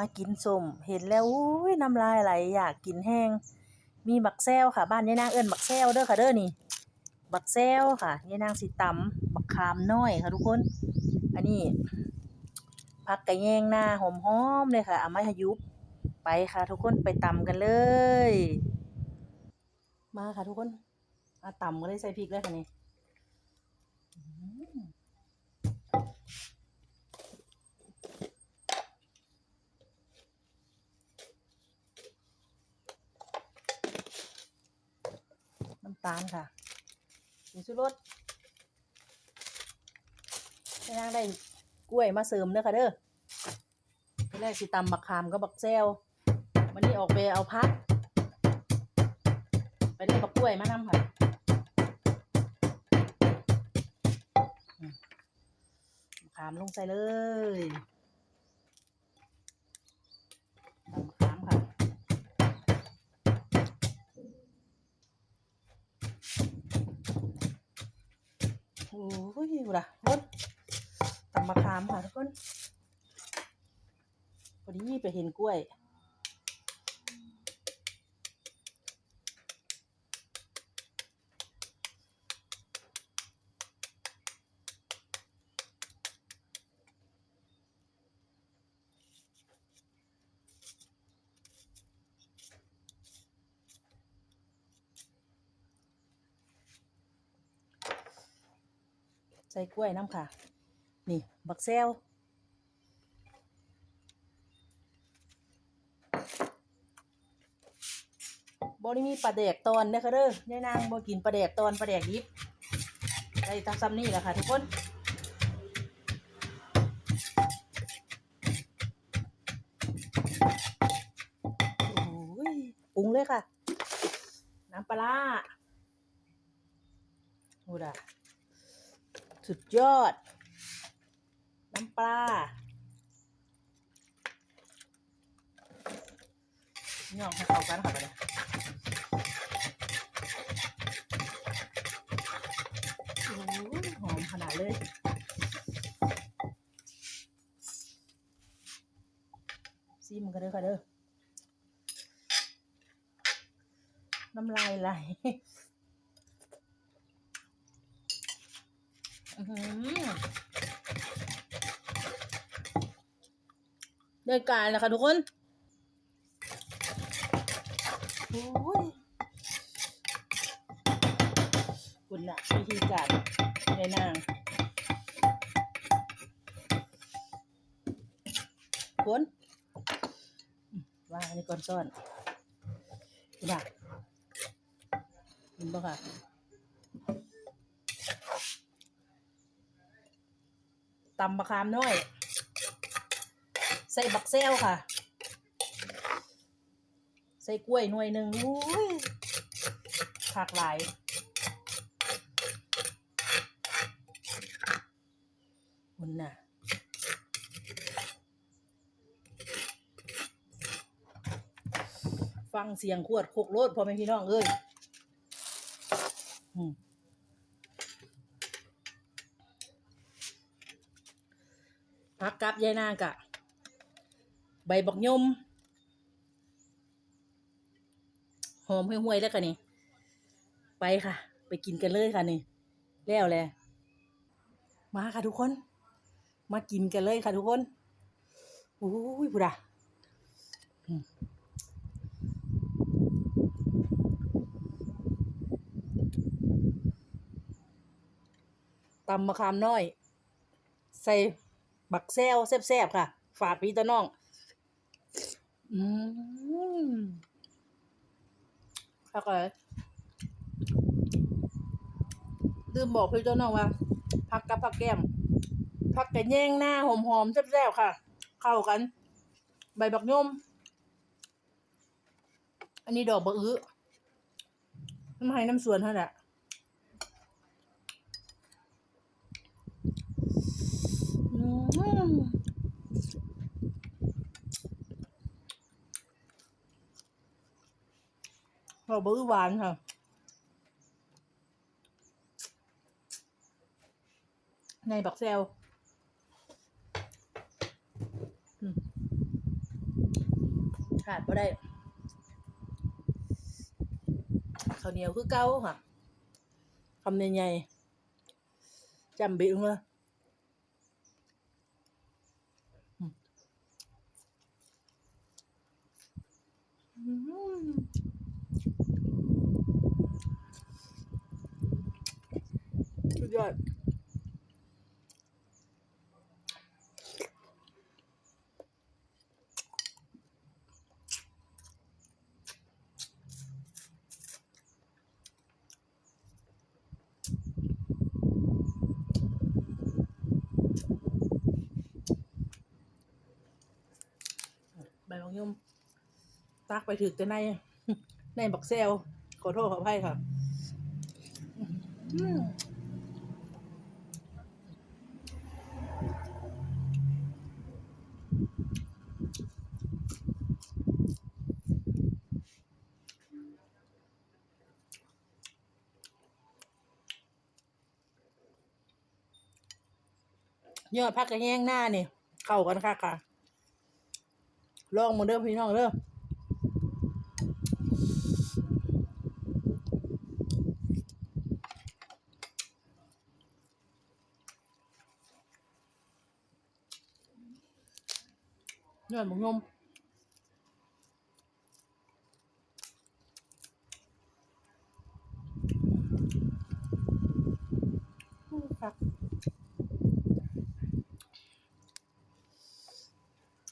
มากินส้มเห็นแล้วอุ้ยน้ำลายไหลอยากกินแห้ง มีบักแซวค่ะ บ้านยายนางเอิ้นบักแซวเด้อค่ะเด้อนี่ บักแซวค่ะยายนางสิตำบักขามน้อยค่ะทุกคน อันนี้ผักกระแยงหน้าหอมๆเลยค่ะเอาไมาให้ยุบไปค่ะทุกคนไปตำกันเลย มาค่ะทุกคนมาตำกันเลยใส่พริกเลยค่ะนี่อืมน้ำตาลค่ะผงชูรสให้นางได้กล้วยมาเสริมเด้อค่ะเด้อที่แรกสิตำบักขามกับบักแซววันนี้ออกไปเอาพัก ไปได้บักกล้วยมานำค่ะบักขามลงใส่เลยตำบักขามค่ะ โอ้ ดูละทุกคนตำมะขามค่ะทุกคนพอดีไปเห็นกล้วย ใส่กล้วยน้ำค่ะ นี่บักแซวบริมีปลาแดกตอนเด้อค่ะเด้อยายนางบ่กินปลาแดกตอนปลาแดกดิบใส่ตามซ้ำนี่แหละค่ะทุกคนโอ้ยปรุงเลยค่ะ น้ำปลาโอ้ด่ะ สุดยอด น้ำปลาย่องให้เข้ากันค่ะไปเลยโอ้ยหอมขนาดเลยซีมันก็เด้อค่ะเด้อน้ำลายไหล อื้อหือ ได้การแล้วค่ะทุกคนโอ้ยคุณน่ะวิธีการในนางคนมวางอันนี้อนซ่อนคุณน่ะเห็นปะค่ะ ตำมะขามน้อย ใส่บักแซวค่ะ ใส่กล้วยหน่วยหนึ่งอุ้ยผักหลายมันน่ะฟังเสียงขวดโคกโลดพอไหมพี่น้องเอ้ยอืม กกับยายนางกะ ใบบักยม หอมห่วยๆแล้วค่ะนี่ ไปค่ะ ไปกินกันเลยค่ะนี่ แล้วแหละมาค่ะทุกคน มากินกันเลยค่ะทุกคนโอ้ยพุดะตำมะขามน้อย ใส่ บักแซวแซ่บๆค่ะ ฝากพี่ตาน้อง อืมแล้วก็ลืมบอกพี่ตาน้องว่าผักกับผักแก้มผักกระแยงหน้าหอมๆแซ่บๆค่ะ เข้ากัน ใบบักยมอันนี้ดอกบะอื้อน้ำไห้น้ำสวนเท่านั้นแหละ อืม เราบื้อหวานค่ะในบักเซลขาดบ่ได้ข้าวเหนียวคือเก่าค่ะคำใหญ่ๆจำบิลงเลย อืมอืมสุดยอดใบของยมตักไปถึกแต่ในในบักเซลขอโทษขออภัยค่ะ อืม ยอดพักกระแยงหน้านี่ เข้ากันค่ะค่ะลองมาเด้อพี่น้องเด้อ เนื้อหมูยมอืมครับ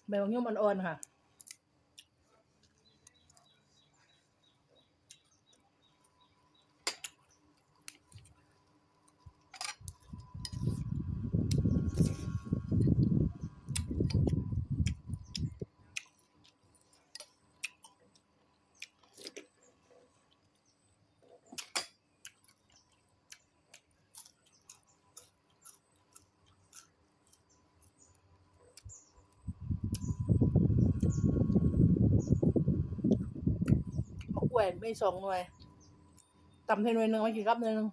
ใบมะยมอ่อนๆค่ะ วนไม่สองหน่วยตำเทหน่วยหนึ่งไว้กี่ครับหน่วยหนึ่ง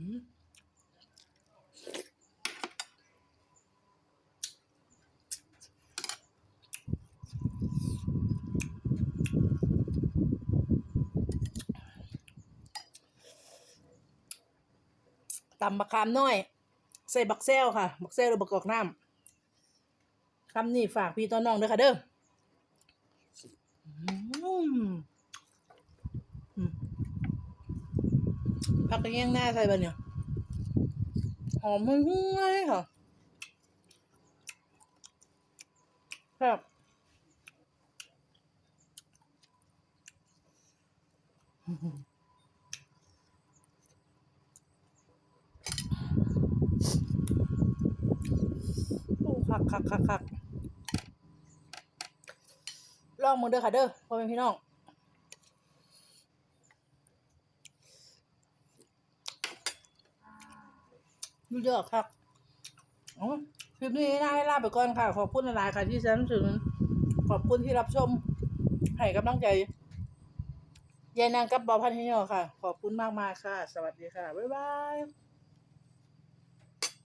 อืม ตำบักขามน้อย ใส่บักแซวค่ะ บักแซวหรือบักกอกน้ำคำนี้ฝากพี่ต้นน้องด้วยค่ะเด้ออืมผักกระเทียมหน้าใส่บะเนี่ย หอมหุ้ยค่ะครับโอ้ คักคักคักคักลองมึงเด้อค่ะเด้อพ่อแม่พี่น้องดูเยอะครับอ๋อคลิปนี้น่าให้ลาไปก่อนค่ะ ขอบคุณหลายๆค่ะที่สนับสนุนขอบคุณที่รับชม ให้กำลังใจยายนางกับบอพันธ์ที่นี่ค่ะ ขอบคุณมากมากค่ะ สวัสดีค่ะ บ๊ายบาย